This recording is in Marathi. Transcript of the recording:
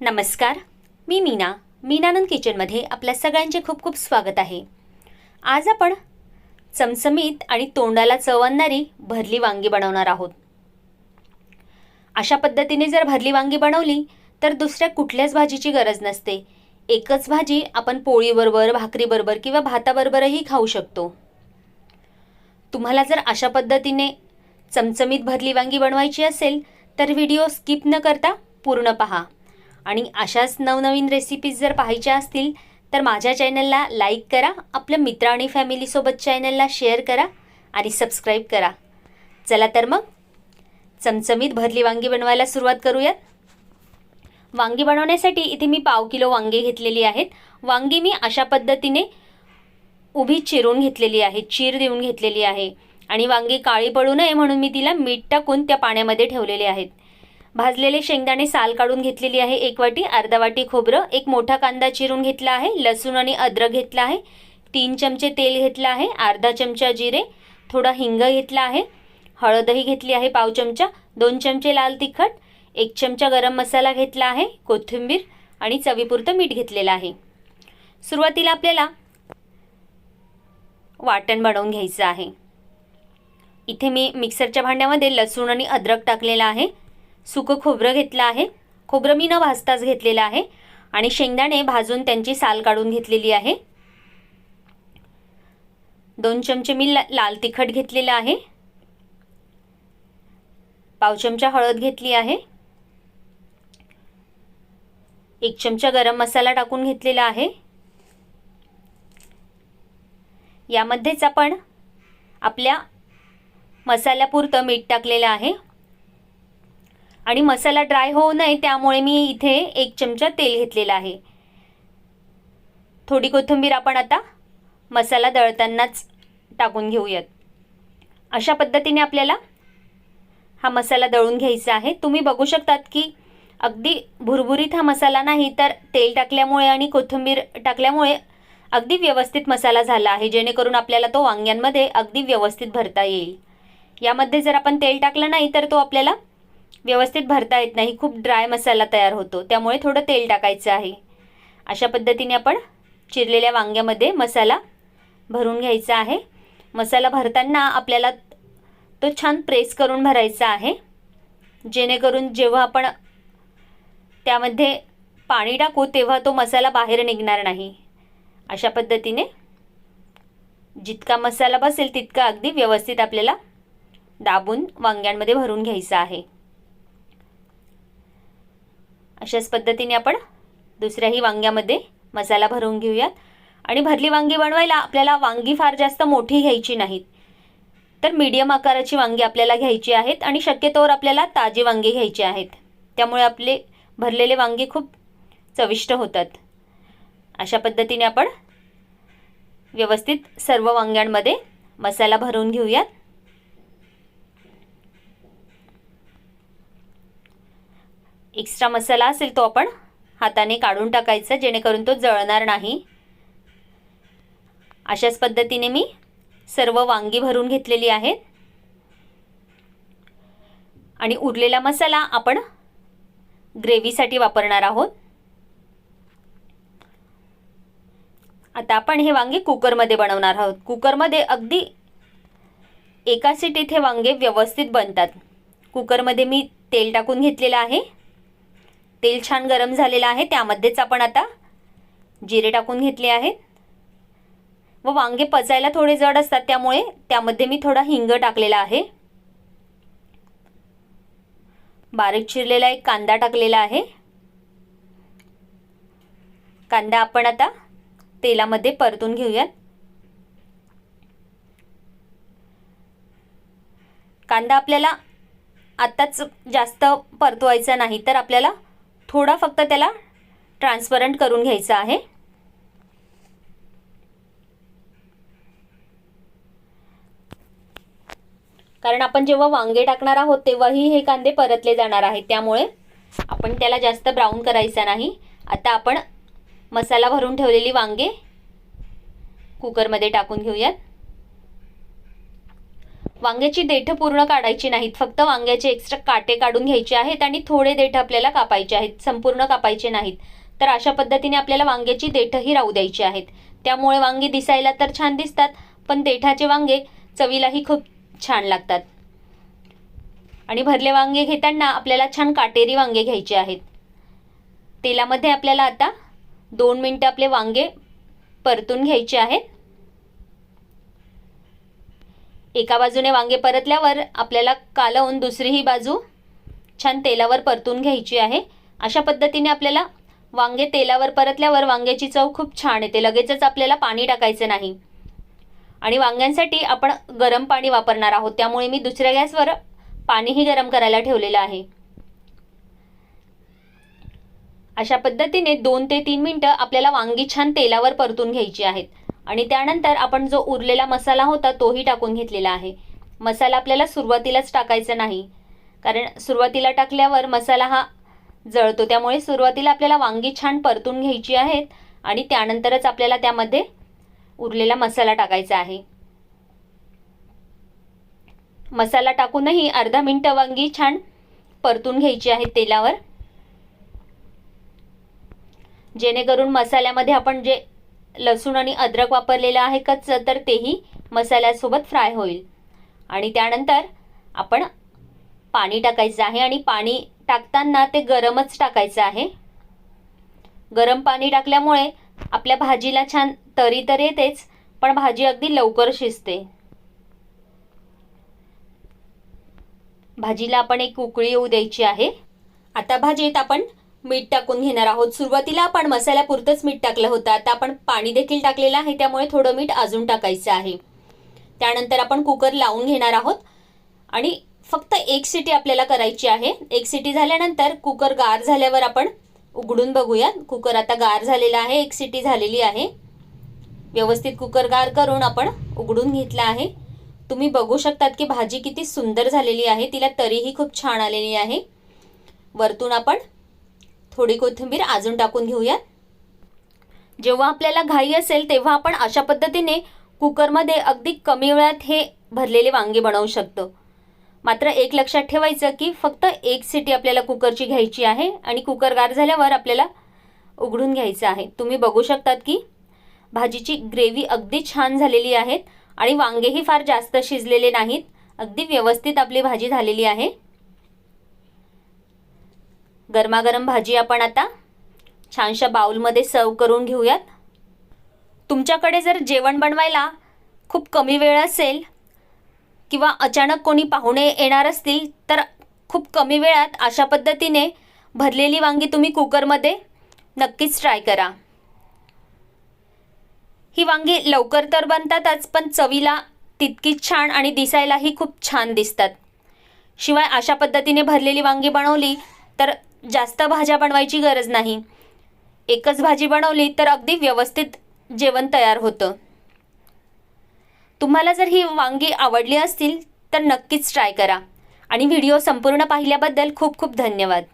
नमस्कार मी मीना. मीनानंद किचनमध्ये आपल्या सगळ्यांचे खूप खूप स्वागत आहे. आज आपण चमचमीत आणि तोंडाला चव आणणारी भरली वांगी बनवणार आहोत. अशा पद्धतीने जर भरली वांगी बनवली तर दुसऱ्या कुठल्याच भाजीची गरज नसते. एकच भाजी आपण पोळीबरोबर भाकरीबरोबर किंवा भाताबरोबरही खाऊ शकतो. तुम्हाला जर अशा पद्धतीने चमचमीत भरली वांगी बनवायची असेल तर व्हिडिओ स्किप न करता पूर्ण पहा. आणि अशाच नवनवीन रेसिपीज जर पाहायच्या असतील तर माझ्या चॅनलला लाईक करा आपल्या मित्र आणि फॅमिलीसोबत चॅनलला शेअर करा आणि सबस्क्राईब करा. चला तर मग चमचमीत भरली वांगी बनवायला सुरुवात करूयात. वांगी बनवण्यासाठी इथे मी पाव किलो वांगी घेतलेली आहेत. वांगी मी अशा पद्धतीने उभी चिरून घेतलेली आहे चीर देऊन घेतलेली आहे. आणि वांगी काळी पडू नये म्हणून मी तिला मीठ टाकून त्या पाण्यामध्ये ठेवलेले आहेत. भाजलेले शेंगदाणे साल काढून घेतलेली आहे. एक वाटी अर्धा वाटी खोबरं एक मोठा कांदा चिरून घेतला आहे. लसूण आणि अद्रक घेतला आहे. तीन चमचे तेल घेतलं आहे. अर्धा चमचा जिरे थोडा हिंग घेतला आहे. हळदही घेतली आहे पाव चमचा. दोन चमचे लाल तिखट एक चमचा गरम मसाला घेतला आहे. कोथिंबीर आणि चवीपुरतं मीठ घेतलेलं आहे. सुरुवातीला आपल्याला वाटण बनवून घ्यायचं आहे. इथे मी मिक्सरच्या भांड्यामध्ये लसूण आणि अद्रक टाकलेलं आहे. सुकं खोबरं घेतलं आहे. खोबरं मी न भाजताच घेतलेलं आहे. आणि शेंगदाणे भाजून त्यांची साल काढून घेतलेली आहे. दोन चमचे मी लाल तिखट घेतलेलं आहे. पाव चमचा हळद घेतली आहे. एक चमचा गरम मसाला टाकून घेतलेला आहे. यामध्येच आपण आपल्या मसाल्यापुरतं मीठ टाकलेलं आहे. आणि मसाला ड्राय होऊ नये त्यामुळे मी इथे एक चमचा तेल घेतलेला आहे. थोडी कोथिंबीर आपण आता मसाला दळतानाच टाकून घेऊयात. अशा पद्धतीने आपल्याला हा मसाला दळून घ्यायचा आहे. तुम्ही बघू शकतात की अगदी भुरभुरीत हा मसाला नाही तर तेल टाकल्यामुळे आणि कोथिंबीर टाकल्यामुळे अगदी व्यवस्थित मसाला झाला आहे जेणेकरून आपल्याला तो वांग्यांमध्ये अगदी व्यवस्थित भरता येईल. यामध्ये जर आपण तेल टाकलं नाही तर तो आपल्याला व्यवस्थित भरता येत नाही. खूप ड्राय मसाला तयार होतो. त्यामुळे थोडं तेल टाकायचं आहे. अशा पद्धतीने आपण चिरलेल्या वांग्यामध्ये मसाला भरून घ्यायचा आहे. मसाला भरताना आपल्याला तो छान प्रेस करून भरायचा आहे. जेणेकरून जेव्हा आपण त्यामध्ये पाणी टाकू तेव्हा तो मसाला बाहेर निघणार नाही. अशा पद्धतीने जितका मसाला बसेल तितका अगदी व्यवस्थित आपल्याला दाबून वांग्यांमध्ये भरून घ्यायचा आहे. अशाच पद्धतीने आपण दुसऱ्याही वांग्यामध्ये मसाला भरून घेऊयात. आणि भरली वांगी बनवायला आपल्याला वांगी फार जास्त मोठी घ्यायची नाहीत. तर मीडियम आकाराची वांगी आपल्याला घ्यायची आहेत आणि शक्यतोवर आपल्याला ताजी वांगी घ्यायची आहेत. त्यामुळे आपले भरलेले वांगी खूप चविष्ट होतात. अशा पद्धतीने आपण व्यवस्थित सर्व वांग्यांमध्ये मसाला भरून घेऊयात. एक्स्ट्रा मसाला असेल तो आपण हाताने काढून टाकायचा जेणेकरून तो जळणार नाही. अशाच पद्धतीने मी सर्व वांगी भरून घेतलेली आहेत. आणि उरलेला मसाला आपण ग्रेव्हीसाठी वापरणार आहोत. आता आपण हे वांगे कुकरमध्ये बनवणार आहोत. कुकरमध्ये अगदी एका सिटीत हे वांगे व्यवस्थित बनतात. कुकरमध्ये मी तेल टाकून घेतलेलं आहे. तेल छान गरम झालेलं आहे त्यामध्येच आपण आता जिरे टाकून घेतले आहेत. व वांगे पचायला थोडे जड असतात त्यामुळे त्यामध्ये मी थोडा हिंग टाकलेला आहे. बारीक चिरलेला एक कांदा टाकलेला आहे. कांदा आपण आता तेलामध्ये परतून घेऊयात. कांदा आपल्याला आत्ताच जास्त परतवायचा नाही तर आपल्याला थोडा फक्त त्याला ट्रान्सपरंट करून घ्यायचा आहे. कारण आपण जेव्हा वांगे टाकणार आहोत तेव्हाही हे कांदे परतले जाणार आहेत. त्यामुळे आपण त्याला जास्त ब्राऊन करायचा नाही. आता आपण मसाला भरून ठेवलेली वांगे कुकरमध्ये टाकून घेऊयात. वांग्याची देठं पूर्ण काढायची नाहीत. फक्त वांग्याचे एक्स्ट्रा काटे काढून घ्यायचे आहेत आणि थोडे देठ आपल्याला कापायचे आहेत. संपूर्ण कापायचे नाहीत. तर अशा पद्धतीने आपल्याला वांग्याची देठंही राहू द्यायची आहेत. त्यामुळे वांगी दिसायला तर छान दिसतात पण देठाचे वांगे चवीलाही खूप छान लागतात. आणि भरले वांगे घेताना आपल्याला छान काटेरी वांगे घ्यायचे आहेत. तेलामध्ये आपल्याला आता दोन मिनटं आपले वांगे परतून घ्यायचे आहेत. एका बाजूने वांगे परतल्यावर आपल्याला कालवून दुसरीही बाजू छान तेलावर परतून घ्यायची आहे. अशा पद्धतीने आपल्याला वांगे तेलावर परतल्यावर वांग्याची चव खूप छान येते. लगेचच आपल्याला पाणी टाकायचं नाही. आणि वांग्यांसाठी आपण गरम पाणी वापरणार आहोत. त्यामुळे मी दुसऱ्या गॅसवर पाणीही गरम करायला ठेवलेलं आहे. अशा पद्धतीने दोन ते तीन मिनटं आपल्याला वांगी छान तेलावर परतून घ्यायची आहेत. आणि त्यानंतर आपण जो उरलेला मसाला होता तोही टाकून घेतलेला आहे. मसाला आपल्याला सुरुवातीलाच टाकायचा नाही. कारण सुरुवातीला टाकल्यावर मसाला हा जळतो. त्यामुळे सुरुवातीला आपल्याला वांगी छान परतून घ्यायची आहेत आणि त्यानंतरच आपल्याला त्यामध्ये उरलेला मसाला टाकायचा आहे. मसाला टाकूनही अर्धा मिनटं वांगी छान परतून घ्यायची आहेत तेलावर. जेणेकरून मसाल्यामध्ये आपण जे लसूण आणि अद्रक वापरलेलं आहे कच्च तर तेही मसाल्यासोबत फ्राय होईल. आणि त्यानंतर आपण पाणी टाकायचं आहे आणि पाणी टाकताना ते गरमच टाकायचं आहे. गरम पाणी टाकल्यामुळे आपल्या भाजीला छान तरी तर येतेच पण भाजी अगदी लवकर शिजते. भाजीला आपण एक उकळी येऊ द्यायची आहे. आता भाजीत आपण मीठ टाकून घेणार आहोत. सुरुवातीला आपण मसाल्यापुरतंच मीठ टाकलं होतं. आता आपण पाणी देखील टाकलेलं आहे त्यामुळे थोडं मीठ अजून टाकायचं आहे. त्यानंतर आपण कुकर लावून घेणार आहोत. आणि फक्त एक सिटी आपल्याला करायची आहे. एक सिटी झाल्यानंतर कुकर गार झाल्यावर आपण उघडून बघूयात. कुकर आता गार झालेला आहे एक सिटी झालेली आहे. व्यवस्थित कुकर गार करून आपण उघडून घेतला आहे. तुम्ही बघू शकतात की भाजी किती सुंदर झालेली आहे. तिला तरीही खूप छान आलेली आहे. वरतून आपण थोडी कोथिंबीर अजून टाकून घेऊया जेव्हा आपल्याला घाई असेल तेव्हा आपण अशा पद्धतीने कुकरमध्ये अगदी कमी वेळात हे भरलेले वांगे बनवू शकतो. मात्र एक लक्षात ठेवायचं की फक्त एक सिटी आपल्याला कुकरची घ्यायची आहे आणि कुकर गार झाल्यावर आपल्याला उघडून घ्यायचं आहे. तुम्ही बघू शकतात की भाजीची ग्रेव्ही अगदी छान झालेली आहेत आणि वांगेही फार जास्त शिजलेले नाहीत. अगदी व्यवस्थित आपली भाजी झालेली आहे. गरमागरम भाजी आपण आता छानशा बाउलमध्ये सर्व करून घेऊयात. तुमच्याकडे जर जेवण बनवायला खूप कमी वेळ असेल किंवा अचानक कोणी पाहुणे येणार असतील तर खूप कमी वेळात अशा पद्धतीने भरलेली वांगी तुम्ही कुकरमध्ये नक्कीच ट्राय करा. ही वांगी लवकर तर बनतातच पण चवीला तितकीच छान आणि दिसायलाही खूप छान दिसतात. शिवाय अशा पद्धतीने भरलेली वांगी बनवली तर जास्त भाज्या बनवायची गरज नाही. एकच भाजी बनवली तर अगदी व्यवस्थित जेवण तयार होतं. तुम्हाला जर ही वांगी आवडली असतील तर नक्कीच ट्राय करा. आणि व्हिडिओ संपूर्ण पाहिल्याबद्दल खूप खूप धन्यवाद.